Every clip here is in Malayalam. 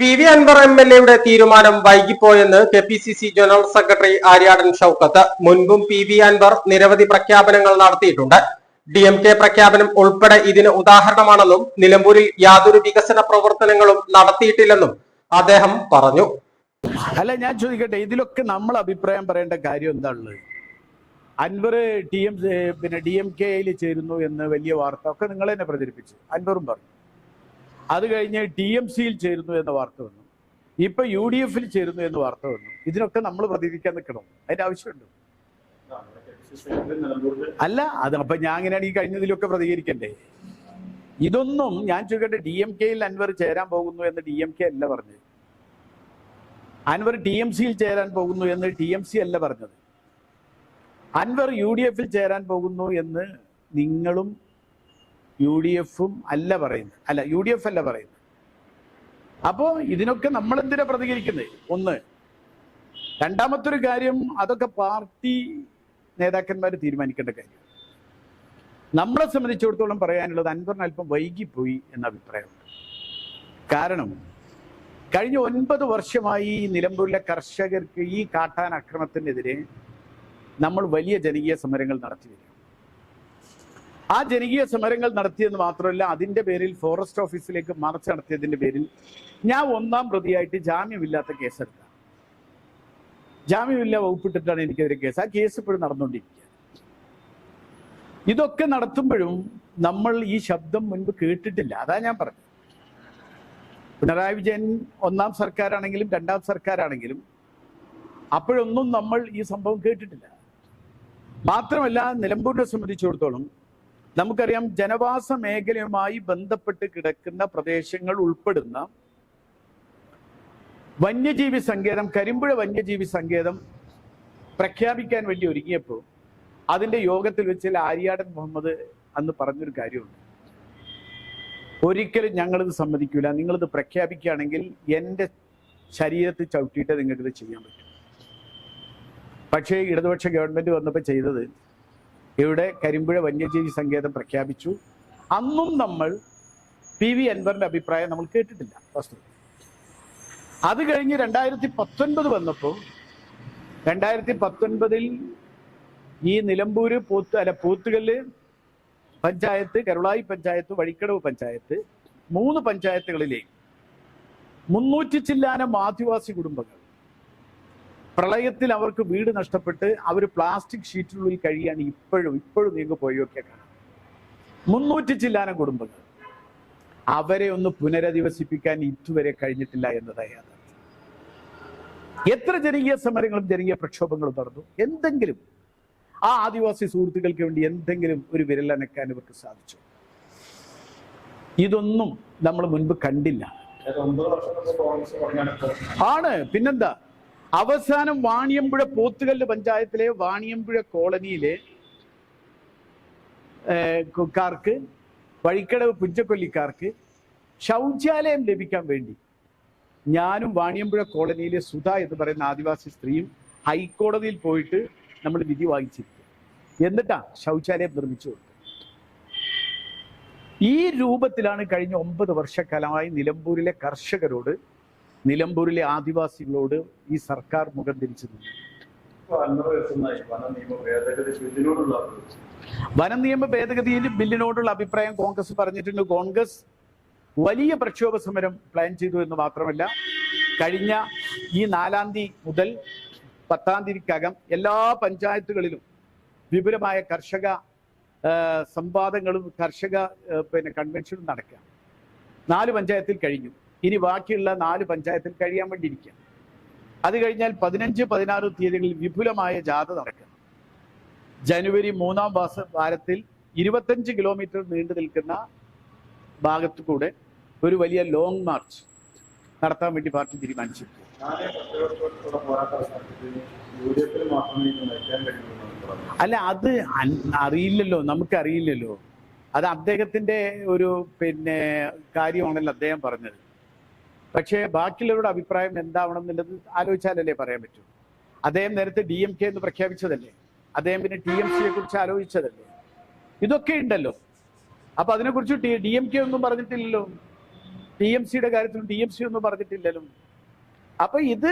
P V Anvar M L എയുടെ തീരുമാനം വൈകിപ്പോയെന്ന് K P C C general secretary Aryadan Shoukath. മുൻപും പി വി അൻവർ നിരവധി പ്രഖ്യാപനങ്ങൾ നടത്തിയിട്ടുണ്ട്. ഡി എം കെ പ്രഖ്യാപനം ഉൾപ്പെടെ ഇതിന് ഉദാഹരണമാണെന്നും നിലമ്പൂരിൽ യാതൊരു വികസന പ്രവർത്തനങ്ങളും നടത്തിയിട്ടില്ലെന്നും അദ്ദേഹം പറഞ്ഞു. അല്ല ഞാൻ ചോദിക്കട്ടെ ഇതിലൊക്കെ നമ്മൾ അഭിപ്രായം പറയേണ്ട കാര്യം എന്താണുള്ളത്? അൻവർ ടി എം പിന്നെ ഡി എം കെയിൽ ചേരുന്നു എന്ന് വലിയ വാർത്ത ഒക്കെ നിങ്ങൾ തന്നെ പ്രചരിപ്പിച്ചു. അൻവറും പറഞ്ഞു. അത് കഴിഞ്ഞ് ടി എം സിയിൽ ചേരുന്നു എന്ന വാർത്ത വന്നു. ഇപ്പൊ യു ഡി എഫിൽ ചേരുന്നു എന്ന് വാർത്ത വന്നു. ഇതിനൊക്കെ നമ്മൾ പ്രതികരിക്കാൻ നിൽക്കണം. അതിന്റെ ആവശ്യമുണ്ട്. അല്ല അത് അപ്പൊ ഞാൻ അങ്ങനെയാണ് ഈ കഴിഞ്ഞതിലൊക്കെ പ്രതികരിക്കണ്ടേ? ഇതൊന്നും ഞാൻ ചോദിക്കട്ടെ ഡി എം കെയിൽ അൻവർ ചേരാൻ പോകുന്നു എന്ന് ഡി എം കെ അല്ല പറഞ്ഞത്. അൻവർ ടി എം സിയിൽ ചേരാൻ പോകുന്നു എന്ന് ടി എം സി അല്ല പറഞ്ഞത്. അൻവർ യു ഡി എഫിൽ ചേരാൻ പോകുന്നു എന്ന് നിങ്ങളും യു ഡി എഫും അല്ല പറയുന്നത്. അല്ല യു ഡി എഫ് അല്ല പറയുന്നത്. അപ്പോ ഇതിനൊക്കെ നമ്മൾ എന്തിനാ പ്രതികരിക്കുന്നത് ഒന്ന് രണ്ടാമത്തെ ഒരു കാര്യം അതൊക്കെ പാർട്ടി നേതാക്കന്മാർ തീരുമാനിക്കേണ്ട കാര്യം നമ്മളെ സംബന്ധിച്ചിടത്തോളം പറയാനുള്ളത് അൻവറിന് അല്പം വൈകിപ്പോയി എന്ന അഭിപ്രായമുണ്ട്. കാരണം കഴിഞ്ഞ ഒൻപത് വർഷമായി നിലമ്പൂരിലെ കർഷകർക്ക് ഈ കാട്ടാൻ അക്രമത്തിനെതിരെ നമ്മൾ വലിയ ജനകീയ സമരങ്ങൾ നടത്തി ആ ജനകീയ സമരങ്ങൾ നടത്തിയെന്ന് മാത്രമല്ല അതിന്റെ പേരിൽ ഫോറസ്റ്റ് ഓഫീസിലേക്ക് മാർച്ച് നടത്തിയതിന്റെ പേരിൽ ഞാൻ ഒന്നാം പ്രതിയായിട്ട് ജാമ്യമില്ലാത്ത കേസെടുത്ത ജാമ്യമില്ല വകുപ്പിട്ടിട്ടാണ് എനിക്കെതിരെ കേസ്. ആ കേസ് ഇപ്പോഴും നടന്നുകൊണ്ടിരിക്കുക ഇതൊക്കെ നടത്തുമ്പോഴും നമ്മൾ ഈ ശബ്ദം മുൻപ് കേട്ടിട്ടില്ല. അതാ ഞാൻ പറഞ്ഞത്. പിണറായി വിജയൻ ഒന്നാം സർക്കാരാണെങ്കിലും രണ്ടാം സർക്കാരാണെങ്കിലും അപ്പോഴൊന്നും നമ്മൾ ഈ സംഭവം കേട്ടിട്ടില്ല. മാത്രമല്ല നിലമ്പൂരിനെ സംബന്ധിച്ചിടത്തോളം നമുക്കറിയാം ജനവാസ മേഖലയുമായി ബന്ധപ്പെട്ട് കിടക്കുന്ന പ്രദേശങ്ങൾ ഉൾപ്പെടുന്ന വന്യജീവി സങ്കേതം കരിമ്പുഴ വന്യജീവി സങ്കേതം പ്രഖ്യാപിക്കാൻ വേണ്ടി ഒരുങ്ങിയപ്പോൾ അതിന്റെ യോഗത്തിൽ വെച്ച് ആര്യാടൻ മുഹമ്മദ് അന്ന് പറഞ്ഞൊരു കാര്യമുണ്ട്. ഒരിക്കലും ഞങ്ങളിത് സമ്മതിക്കൂല. നിങ്ങളിത് പ്രഖ്യാപിക്കുകയാണെങ്കിൽ എന്റെ ശരീരത്തിൽ ചവിട്ടിയിട്ട് നിങ്ങൾക്കിത് ചെയ്യാൻ പറ്റും. പക്ഷേ ഇടതുപക്ഷ ഗവൺമെന്റ് വന്നപ്പോൾ ചെയ്തത് ഇവിടെ കരിമ്പുഴ വന്യജീവി സങ്കേതം പ്രഖ്യാപിച്ചു. അന്നും നമ്മൾ പി വി അൻവറിന്റെ അഭിപ്രായം നമ്മൾ കേട്ടിട്ടില്ല. വസ്തു. അത് കഴിഞ്ഞ് രണ്ടായിരത്തി പത്തൊൻപത് വന്നപ്പോൾ രണ്ടായിരത്തി പത്തൊൻപതിൽ ഈ നിലമ്പൂര് പോത്ത് അല്ല പോത്തുകല്ല് പഞ്ചായത്ത് കരുളായി പഞ്ചായത്ത് വഴിക്കടവ് പഞ്ചായത്ത് മൂന്ന് പഞ്ചായത്തുകളിലെ മുന്നൂറ്റി ചില്ലാനം ആദിവാസി കുടുംബങ്ങൾ പ്രളയത്തിൽ അവർക്ക് വീട് നഷ്ടപ്പെട്ട് അവർ പ്ലാസ്റ്റിക് ഷീറ്റിനുള്ളിൽ കഴിയാണ് ഇപ്പോഴും ഇപ്പോഴും നീങ്ങി പോയൊക്കെ കാണാം. മുന്നൂറ്റി ചില്ലാനം കുടുംബങ്ങൾ. അവരെ ഒന്ന് പുനരധിവസിപ്പിക്കാൻ ഇതുവരെ കഴിഞ്ഞിട്ടില്ല യാഥാർത്ഥ്യം എത്ര ജനകീയ സമരങ്ങളും ജനകീയ പ്രക്ഷോഭങ്ങളും നടന്നു? എന്തെങ്കിലും ആ ആദിവാസി സുഹൃത്തുക്കൾക്ക് വേണ്ടി എന്തെങ്കിലും ഒരു വിരലനക്കാൻ ഇവർക്ക് സാധിച്ചു. ഇതൊന്നും നമ്മൾ മുൻപ് കണ്ടില്ല. ആണ്. പിന്നെന്താ? അവസാനം വാണിയമ്പുഴ പോത്തുകല്ല് പഞ്ചായത്തിലെ വാണിയമ്പുഴ കോളനിയിലെ കാർക്ക് വഴിക്കടവ് പുഞ്ചക്കൊല്ലിക്കാർക്ക് ശൗചാലയം ലഭിക്കാൻ വേണ്ടി ഞാനും വാണിയമ്പുഴ കോളനിയിലെ സുധ എന്ന് പറയുന്ന ആദിവാസി സ്ത്രീയും ഹൈക്കോടതിയിൽ പോയിട്ട് നമ്മൾ വിധി വാങ്ങിച്ചിരിക്കും എന്നിട്ടാ ശൗചാലയം നിർമ്മിച്ചു കൊടുത്തു ഈ രൂപത്തിലാണ് കഴിഞ്ഞ ഒമ്പത് വർഷക്കാലമായി നിലമ്പൂരിലെ കർഷകരോട് നിലമ്പൂരിലെ ആദിവാസികളോട് ഈ സർക്കാർ മുഖം തിരിച്ചു വന വനം നിയമ ഭേദഗതി ബില്ലിനോടുള്ള അഭിപ്രായം. കോൺഗ്രസ് പറഞ്ഞിട്ടുണ്ട്. കോൺഗ്രസ് വലിയ പ്രക്ഷോഭ സമരം പ്ലാൻ ചെയ്തു എന്ന് മാത്രമല്ല കഴിഞ്ഞ ഈ നാലാം തീയതി മുതൽ പത്താം തീയതിക്കകം എല്ലാ പഞ്ചായത്തുകളിലും വിപുലമായ കർഷക സംവാദങ്ങളും കർഷക പിന്നെ കൺവെൻഷനും നടക്കുക. നാല് പഞ്ചായത്തിൽ കഴിഞ്ഞു. ഇനി ബാക്കിയുള്ള നാല് പഞ്ചായത്തിൽ കഴിയാൻ വേണ്ടിയിരിക്കുക അത് കഴിഞ്ഞാൽ പതിനഞ്ച് പതിനാറ് തീയതികളിൽ വിപുലമായ ജാഥ നടക്കുക ജനുവരി മൂന്നാം മാസ വാരത്തിൽ ഇരുപത്തഞ്ച് കിലോമീറ്റർ നീണ്ടു നിൽക്കുന്ന ഭാഗത്തു കൂടെ ഒരു വലിയ ലോങ് മാർച്ച് നടത്താൻ വേണ്ടി പാർട്ടി തീരുമാനിച്ചിട്ടുണ്ട് അല്ല അത് അറിയില്ലല്ലോ നമുക്ക് അറിയില്ലല്ലോ അത് അദ്ദേഹത്തിന്റെ ഒരു പിന്നെ കാര്യമാണല്ലോ അദ്ദേഹം പറഞ്ഞത്. പക്ഷേ ബാക്കിയുള്ളവരുടെ അഭിപ്രായം എന്താവണം എന്നുള്ളത് ആലോചിച്ചാലല്ലേ പറയാൻ പറ്റൂ. അദ്ദേഹം നേരത്തെ ഡി എം കെ എന്ന് പ്രഖ്യാപിച്ചതല്ലേ? അദ്ദേഹം പിന്നെ ടി എം സിയെ കുറിച്ച് ആലോചിച്ചതല്ലേ? ഇതൊക്കെ ഉണ്ടല്ലോ. അപ്പൊ അതിനെക്കുറിച്ച് ഡി എം കെ ഒന്നും പറഞ്ഞിട്ടില്ലല്ലോ. ടി എം സിയുടെ കാര്യത്തിലും ഡി എം സി ഒന്നും പറഞ്ഞിട്ടില്ലല്ലോ. അപ്പൊ ഇത്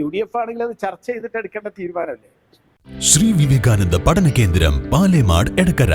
യു ഡി എഫ് ആണെങ്കിൽ അത് ചർച്ച ചെയ്തിട്ട് എടുക്കേണ്ട തീരുമാനമല്ലേ? ശ്രീ വിവേകാനന്ദ പഠന കേന്ദ്രം പാലേമാട് എടക്കര.